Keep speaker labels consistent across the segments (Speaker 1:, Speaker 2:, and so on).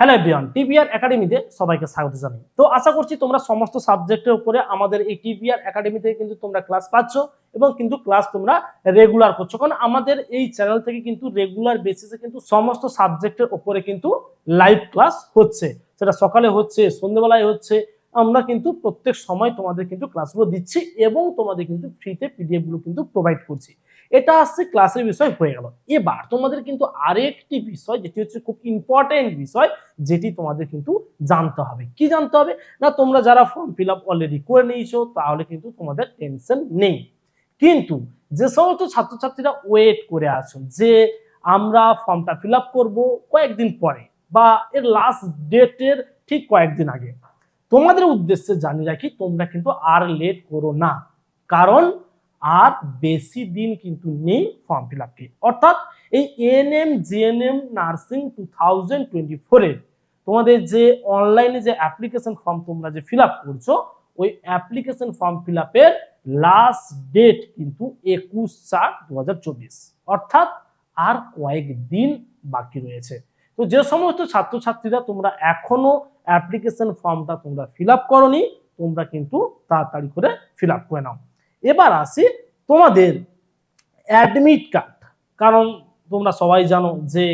Speaker 1: Hello everyone TBR একাডেমিতে সবাইকে স্বাগত জানাই। তো আশা করছি তোমরা সমস্ত সাবজেক্টের উপরে আমাদের এই টিবিআর থেকে কিন্তু তোমরা ক্লাস পাচ্ছ এবং কিন্তু ক্লাস তোমরা রেগুলার করছ। কারণ আমাদের এই চ্যানেল থেকে কিন্তু রেগুলার বেসিসে কিন্তু সমস্ত সাবজেক্টের উপরে কিন্তু লাইভ ক্লাস হচ্ছে। সেটা সকালে হচ্ছে, সন্ধ্যেবেলায় হচ্ছে, আমরা কিন্তু প্রত্যেক সময় তোমাদের কিন্তু ক্লাসগুলো দিচ্ছি এবং তোমাদের কিন্তু ফ্রিতে পিডিএফগুলো কিন্তু প্রোভাইড করছি। এটা আসছে ক্লাসের বিষয় হয়ে গেল। এবার তোমাদের কিন্তু আরেকটি বিষয়, যেটি হচ্ছে খুব ইম্পর্টেন্ট বিষয়, যেটি তোমাদের কিন্তু জানতে হবে। কি জানতে হবে? না, তোমরা যারা ফর্ম ফিল আপ অলরেডি করে নিয়েছো, তাহলে কিন্তু তোমাদের টেনশন নেই। কিন্তু যে সমস্ত ছাত্রছাত্রীরা ওয়েট করে আছো যে আমরা ফর্মটা ফিল আপ করব কয়েকদিন পরে বা এর লাস্ট ডেটের ঠিক কয়েকদিন আগে, তোমাদের উদ্দেশ্যে জানিয়ে রাখি, তোমরা কিন্তু আর লেট করো না। কারণ আর বেশি দিন কিন্তু নেই ফর্ম ফিল আপকে অর্থাৎ এই ANM GNM nursing two thousand twenty ফোরের তোমাদের যে অনলাইনে যে অ্যাপ্লিকেশন ফর্ম তোমরা যে ফিল আপ করছ, ওই অ্যাপ্লিকেশন ফর্ম ফিল আপের লাস্ট ডেট কিন্তু একুশ চার দু অর্থাৎ আর কয়েকদিন বাকি রয়েছে। তো যে সমস্ত ছাত্রছাত্রীরা তোমরা এখনও অ্যাপ্লিকেশন ফর্মটা তোমরা ফিল আপ করনি, তোমরা কিন্তু তাড়াতাড়ি করে ফিল আপ করে নাও। এবার আসি তোমাদের অ্যাডমিট কার্ড কারণ তোমরা সবাই জানো যে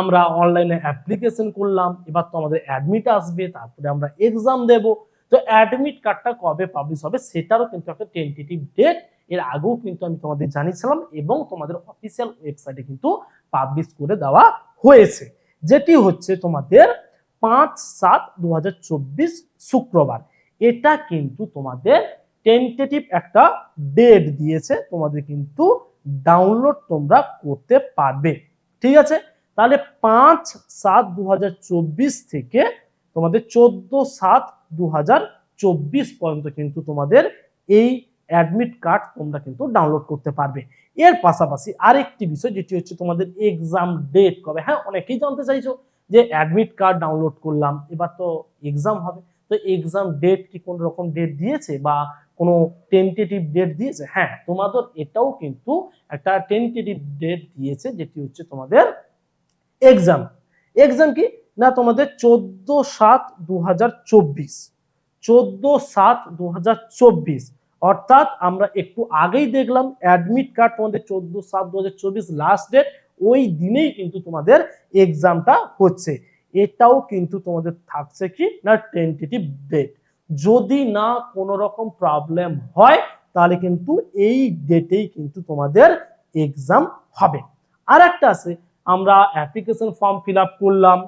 Speaker 1: আমরা অনলাইনে অ্যাপ্লিকেশন করলাম, এবার তো আমাদের অ্যাডমিট আসবে, তারপরে আমরা এক্সাম দেব। তো অ্যাডমিট কার্ডটা কবে পাবলিশ হবে সেটারও কিন্তু একটা টেন্টেটিভ ডেট এর আগেও কিন্তু আমি তোমাদের জানিয়েছিলাম এবং তোমাদের অফিসিয়াল ওয়েবসাইটে কিন্তু পাবলিশ করে দেওয়া হয়েছে। যেটি হচ্ছে তোমাদের পাঁচ সাত দু শুক্রবার। এটা কিন্তু তোমাদের টেন্টেটিভ একটা ডেট দিয়েছে, তোমাদের কিন্তু ডাউনলোড তোমরা করতে পারবে। ঠিক আছে? তাহলে পাঁচ সাত দু থেকে তোমাদের চোদ্দ সাত দু পর্যন্ত কিন্তু তোমাদের এই অ্যাডমিট কার্ড তোমরা কিন্তু ডাউনলোড করতে পারবে। এর পাশাপাশি আরেকটি বিষয়, যেটি হচ্ছে তোমাদের এক্সাম ডেট কবে? হ্যাঁ অনেকেই জানতে চাইছো যে অ্যাডমিট কার্ড ডাউনলোড করলাম, এবার তো এক্সাম হবে। তো এক্সাম ডেট কি কোন রকম ডেট দিয়েছে বা কোনো টেন্টেটিভ ডেট দিয়েছে? হ্যাঁ তোমাদের এটাও কিন্তু একটা টেন্টেটিভ ডেট দিয়েছে, যেটি হচ্ছে তোমাদের এক্সাম এক্সাম কি? না, তোমাদের চোদ্দ সাত দু হাজার চব্বিশ। চোদ্দ সাত দু হাজার চব্বিশ। অর্থাৎ আমরা একটু আগেই দেখলাম অ্যাডমিট কার্ড তোমাদের চোদ্দ সাত দু হাজার চব্বিশ লাস্ট ডেট ওই দিনেই কিন্তু তোমাদের এক্সামটা হচ্ছে। এটাও কিন্তু তোমাদের থাকছে কি? না টেন্টেটিভ ডেট যদি না কোনো রকম প্রবলেম হয়, তাহলে কিন্তু এই ডেটেই কিন্তু তোমাদের এক্সাম হবে। আর একটা আছে, আমরা অ্যাপ্লিকেশন ফর্ম ফিল আপ করলাম,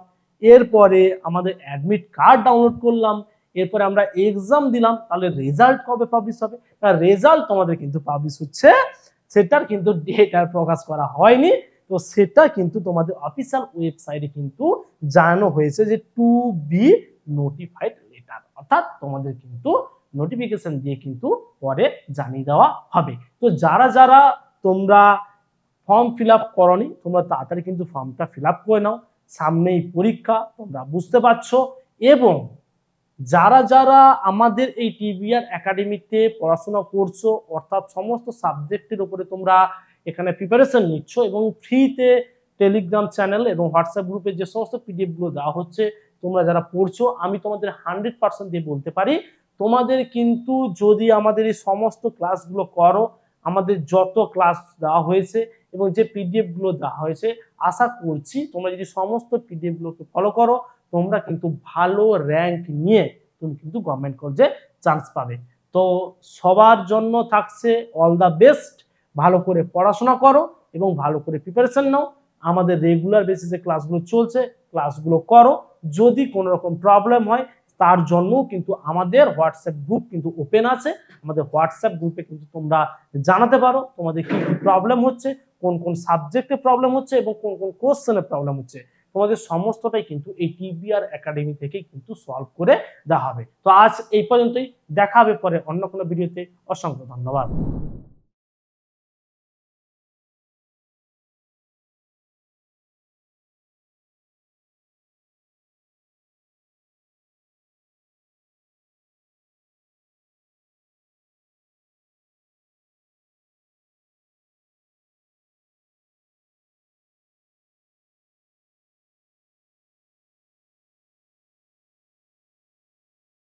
Speaker 1: এরপরে আমাদের অ্যাডমিট কার্ড ডাউনলোড করলাম, এরপরে আমরা এক্সাম দিলাম, তাহলে রেজাল্ট কবে পাবলিশ হবে? তার রেজাল্ট তোমাদের কিন্তু পাবলিশ হচ্ছে, সেটার কিন্তু ডেট আর প্রকাশ করা হয়নি, তো সেটা কিন্তু তোমাদের অফিসিয়াল ওয়েবসাইটে কিন্তু জানানো হয়েছে যে টু বি নোটিফাইড অর্থাৎ তোমাদের কিন্তু নোটিফিকেশন দিয়ে কিন্তু পরে জানিয়ে দেওয়া হবে। তো যারা যারা তোমরা ফর্ম ফিল আপ করনি, তোমরা তাড়াতাড়ি কিন্তু ফর্মটা ফিল আপ করে নাও। সামনেই পরীক্ষা, তোমরা বুঝতে পারছ। এবং যারা যারা আমাদের এই টিভিআর একাডেমিতে পড়াশোনা করছ, অর্থাৎ সমস্ত সাবজেক্টের উপরে তোমরা এখানে প্রিপারেশন নিচ্ছ এবং ফ্রিতে টেলিগ্রাম চ্যানেল এবং হোয়াটসঅ্যাপ গ্রুপে যে সমস্ত পিডিএফগুলো দেওয়া হচ্ছে তোমরা যারা পড়ছো, আমি তোমাদের হান্ড্রেড পার্সেন্ট দিয়ে বলতে পারি, তোমাদের কিন্তু যদি আমাদের এই সমস্ত ক্লাসগুলো করো, আমাদের যত ক্লাস দেওয়া হয়েছে এবং যে পিডিএফগুলো দেওয়া হয়েছে, আশা করছি তোমরা যদি সমস্ত পিডিএফগুলোকে ফলো করো, তোমরা কিন্তু ভালো র্যাঙ্ক নিয়ে তুমি কিন্তু গভর্নমেন্ট কলেজে চান্স পাবে। তো সবার জন্য থাকছে অল দ্য বেস্ট ভালো করে পড়াশোনা করো এবং ভালো করে প্রিপারেশন নাও। আমাদের রেগুলার বেসিসে ক্লাসগুলো চলছে। ক্লাসগুলো করো। যদি কোনো রকম প্রবলেম হয়, তার জন্যও কিন্তু আমাদের হোয়াটসঅ্যাপ গ্রুপ কিন্তু ওপেন আছে। আমাদের হোয়াটসঅ্যাপ গ্রুপে কিন্তু তোমরা জানাতে পারো তোমাদের কি কি প্রবলেম হচ্ছে, কোন কোন সাবজেক্টে প্রবলেম হচ্ছে এবং কোন কোন কোশ্চেনে প্রবলেম হচ্ছে। তোমাদের সমস্তটাই কিন্তু এই টিবিআর একাডেমি থেকেই কিন্তু সলভ করে দেওয়া হবে। তো আজ এই পর্যন্তই। দেখা হবে পরে অন্য কোনো ভিডিওতে অসংখ্য ধন্যবাদ।